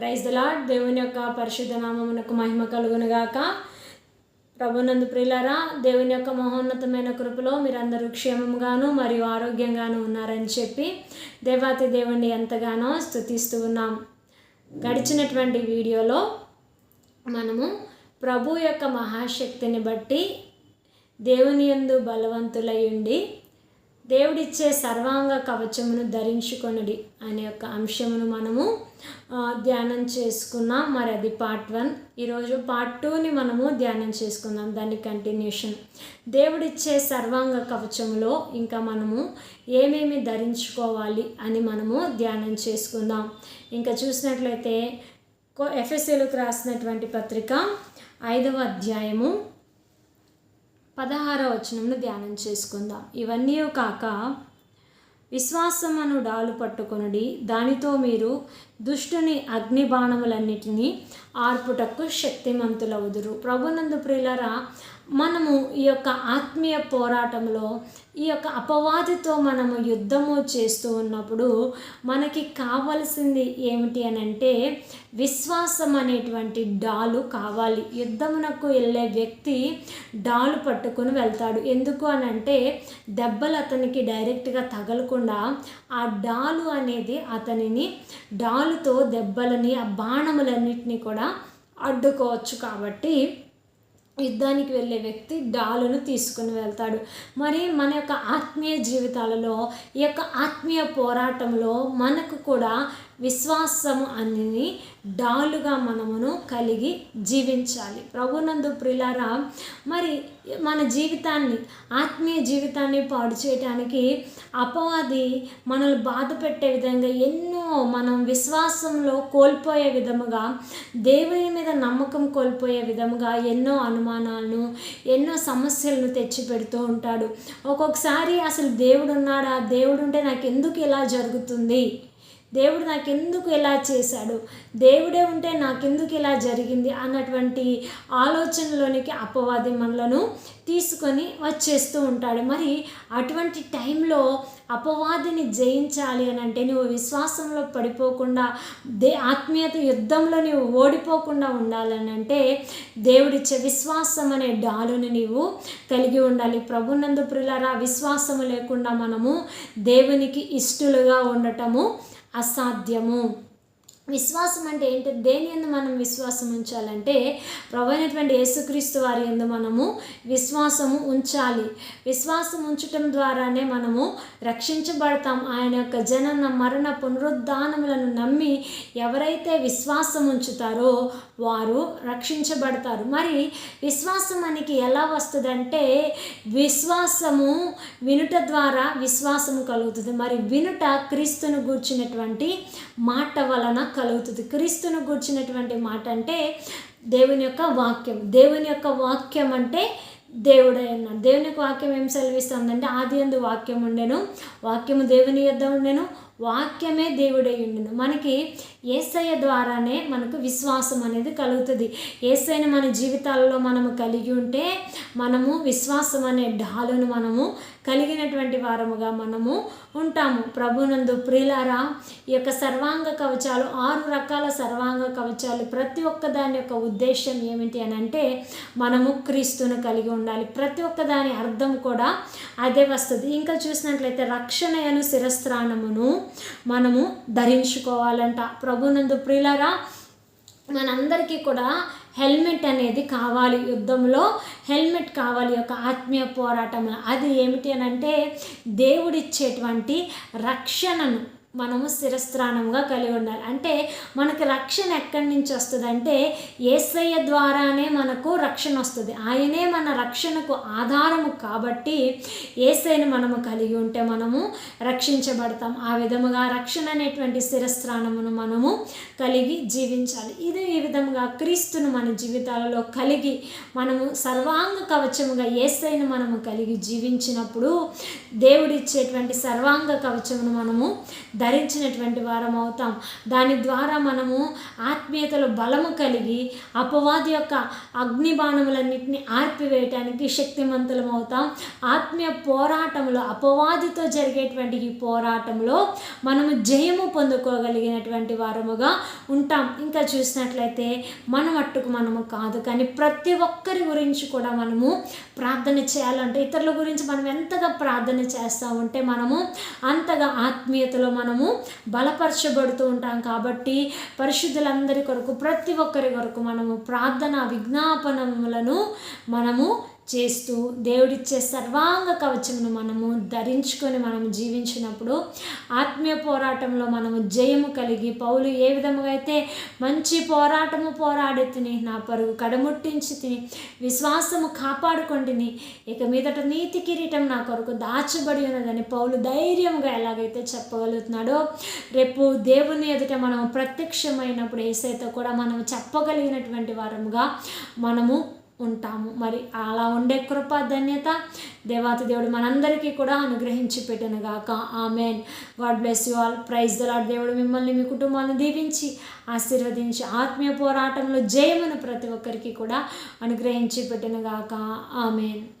Praise lord దేవుని యొక్క పరిశుద్ధ నామమునకు మహిమ కలుగునుగాక. ప్రభునందు ప్రిలరా దేవుని యొక్క మహోన్నతమైన కృపలో మీరందరూ క్షేమంగాను మరియు ఆరోగ్యంగాను ఉన్నారని చెప్పి దేవాతి దేవుణ్ణి ఎంతగానో స్థుతిస్తూ ఉన్నాం. గడిచినటువంటి వీడియోలో మనము ప్రభు యొక్క మహాశక్తిని బట్టి దేవుని యందు బలవంతులై ఉండి దేవుడిచ్చే సర్వాంగ కవచమును ధరించుకొనుడి అనే యొక్క అంశమును మనము ధ్యానం చేసుకున్నాం. మరి అది పార్ట్ వన్ ఈరోజు పార్ట్ టూని మనము ధ్యానం చేసుకుందాం. దాని కంటిన్యూషన్ దేవుడిచ్చే సర్వాంగ కవచములో ఇంకా మనము ఏమేమి ధరించుకోవాలి అని మనము ధ్యానం చేసుకుందాం. ఇంకా చూసినట్లయితే ఎఫ్ఎస్ఏలకు రాసినటువంటి పత్రిక ఐదవ అధ్యాయము. పదహార వచనంను ధ్యానం చేసుకుందాం. ఇవన్నీ కాక విశ్వాసమును డాలు పట్టుకొనుడి దానితో మీరు దుష్టుని అగ్ని బాణములన్నిటినీ ఆర్పుటకు శక్తిమంతులవుదురు. ప్రభునందు ప్రియులరా మనము ఈ యొక్క ఆత్మీయ పోరాటంలో ఈ యొక్క అపవాదితో మనము యుద్ధము చేస్తూ ఉన్నప్పుడు మనకి కావలసింది ఏమిటి అని అంటే విశ్వాసం అనేటువంటి డాలు కావాలి. యుద్ధమునకు వెళ్ళే వ్యక్తి డాలు పట్టుకొని వెళ్తాడు. ఎందుకు అని అంటే దెబ్బలు అతనికి డైరెక్ట్గా తగలకుండా ఆ డాలు అనేది అతనిని డాలుతో దెబ్బలని ఆ బాణములన్నిటినీ కూడా అడ్డుకోవచ్చు కాబట్టి యుద్ధానికి వెళ్ళే వ్యక్తి డాలును తీసుకుని వెళ్తాడు. మరి మన యొక్క ఆత్మీయ జీవితాలలో ఈ యొక్క ఆత్మీయ పోరాటంలో మనకు కూడా విశ్వాసము అని డాలుగా మనమును కలిగి జీవించాలి. ప్రభునందు ప్రిలారా మరి మన జీవితాన్ని ఆత్మీయ జీవితాన్ని పాడు చేయటానికి అపవాది మనల్ని బాధ పెట్టే విధంగా ఎన్నో మనం విశ్వాసంలో కోల్పోయే విధముగా దేవుని మీద నమ్మకం కోల్పోయే విధముగా ఎన్నో అనుమానాలను ఎన్నో సమస్యలను తెచ్చి పెడుతూ ఉంటాడు. ఒక్కొక్కసారి అసలు దేవుడు ఉన్నాడా దేవుడు ఉంటే నాకు ఎందుకు ఇలా జరుగుతుంది? దేవుడు నాకెందుకు ఇలా చేశాడు? దేవుడే ఉంటే నాకెందుకు ఇలా జరిగింది? అన్నటువంటి ఆలోచనలోనికి అపవాది మనలను తీసుకొని వచ్చేస్తూ ఉంటాడు. మరి అటువంటి టైంలో అపవాదిని జయించాలి అని అంటే నువ్వు విశ్వాసంలో పడిపోకుండా దే ఆత్మీయత యుద్ధంలో నువ్వు ఓడిపోకుండా ఉండాలని అంటే దేవుడిచ్చే విశ్వాసం అనే డాలుని నీవు కలిగి ఉండాలి. ప్రభునందు ప్రిలారా విశ్వాసము లేకుండా మనము దేవునికి ఇష్టలుగా ఉండటము అసాధ్యము. విశ్వాసం అంటే ఏంటి? దేని ఎందు మనం విశ్వాసం ఉంచాలంటే ప్రభు అయినటువంటి యేసుక్రీస్తు వారి ఎందు మనము విశ్వాసము ఉంచాలి. విశ్వాసం ఉంచటం ద్వారానే మనము రక్షించబడతాం. ఆయన యొక్క జనన మరణ పునరుద్ధానములను నమ్మి ఎవరైతే విశ్వాసం ఉంచుతారో వారు రక్షించబడతారు. మరి విశ్వాసం మనకి ఎలా వస్తుందంటే విశ్వాసము వినుట ద్వారా విశ్వాసము కలుగుతుంది. మరి వినుట క్రీస్తును గూర్చినటువంటి మాట వలన కలుగుతుంది. క్రీస్తును గూర్చినటువంటి మాట అంటే దేవుని యొక్క వాక్యం. దేవుని యొక్క వాక్యం అంటే దేవుడే అన్నాడు. దేవుని యొక్క వాక్యం ఏం సెలవిస్తుందంటే ఆది అందు వాక్యం ఉండెను. వాక్యము దేవుని యొద్ద ఉండెను. వాక్యమే దేవుడై ఉండెను మనకి ఏసయ్య ద్వారానే మనకు విశ్వాసం అనేది కలుగుతుంది. ఏసైన మన జీవితాలలో మనము కలిగి ఉంటే మనము విశ్వాసం అనే డాలును మనము కలిగినటువంటి వారముగా మనము ఉంటాము. ప్రభునందు ప్రియులారా ఈ యొక్క సర్వాంగ కవచాలు ఆరు రకాల సర్వాంగ కవచాలు ప్రతి ఒక్క దాని యొక్క ఉద్దేశం ఏమిటి అని అంటే మనము క్రీస్తును కలిగి ఉండాలి. ప్రతి ఒక్క దాని అర్థం కూడా అదే వస్తుంది. ఇంకా చూసినట్లయితే రక్షణయను శిరస్త్రాణమును మనము ధరించుకోవాలంట. ప్రభునందు ప్రియులరా మనందరికీ కూడా హెల్మెట్ అనేది కావాలి యుద్ధంలో. హెల్మెట్ కావాలి ఒక ఆత్మీయ పోరాటం అది ఏమిటి అని అంటే దేవుడిచ్చేటువంటి రక్షణను మనము శిరస్త్రాణంగా కలిగి ఉండాలి. అంటే మనకు రక్షణ ఎక్కడి నుంచి వస్తుంది? అంటే ఏసయ్య ద్వారానే మనకు రక్షణ వస్తుంది. ఆయనే మన రక్షణకు ఆధారము కాబట్టి ఏసైని మనము కలిగి ఉంటే మనము రక్షించబడతాం. ఆ విధముగా రక్షణ అనేటువంటి స్థిరస్థానమును మనము కలిగి జీవించాలి. ఇది ఈ విధముగా క్రీస్తును మన జీవితాలలో కలిగి మనము సర్వాంగ కవచముగా ఏసైని మనము కలిగి జీవించినప్పుడు దేవుడిచ్చేటువంటి సర్వాంగ కవచమును మనము ధరించినటువంటి వారం అవుతాం. దాని ద్వారా మనము ఆత్మీయతలో బలము కలిగి అపవాది యొక్క అగ్నిబాణములన్నింటినీ ఆర్పివేయటానికి శక్తిమంతులం అవుతాం. ఆత్మీయ పోరాటంలో అపవాదితో జరిగేటువంటి ఈ పోరాటంలో మనము జయము పొందుకోగలిగినటువంటి వారముగా ఉంటాం. ఇంకా చూసినట్లయితే మన మట్టుకు మనము కాదు. కానీ ప్రతి ఒక్కరి గురించి కూడా మనము ప్రార్థన చేయాలంటే ఇతరుల గురించి మనం ఎంతగా ప్రార్థన చేస్తూ ఉంటే మనము అంతగా ఆత్మీయతలో మనం మనము బలపరచబడుతూ ఉంటాం కాబట్టి పరిశుద్ధులందరి కొరకు ప్రతి ఒక్కరి కొరకు మనము ప్రార్థన విజ్ఞాపనములను మనము చేస్తూ దేవుడిచ్చే సర్వాంగ కవచమును మనము ధరించుకొని మనము జీవించినప్పుడు ఆత్మీయ పోరాటంలో మనము జయము కలిగి పౌలు ఏ విధముగా అయితే మంచి పోరాటము పోరాడి తిని నా పరుగు కడముట్టించి తిని విశ్వాసము కాపాడుకొండిని ఇక మీదట నీతి కిరీటం నా కొరకు దాచబడి ఉన్నదని పౌలు ధైర్యంగా ఎలాగైతే చెప్పగలుగుతున్నాడో రేపు దేవుని ఎదుట మనం ప్రత్యక్షమైనప్పుడు ఏసైతే కూడా మనం చెప్పగలిగినటువంటి వారముగా మనము ఉంటాము. మరి అలా ఉండే కృప ధన్యత దేవాతి దేవుడు మనందరికీ కూడా అనుగ్రహించి పెట్టను గాక. Amen. God bless you all praise the Lord దేవుడు మిమ్మల్ని మీ కుటుంబాలను దీవించి ఆశీర్వదించి ఆత్మీయ పోరాటంలో జయమును ప్రతి ఒక్కరికి కూడా అనుగ్రహించి పెట్టను గాక. ఆమెన్.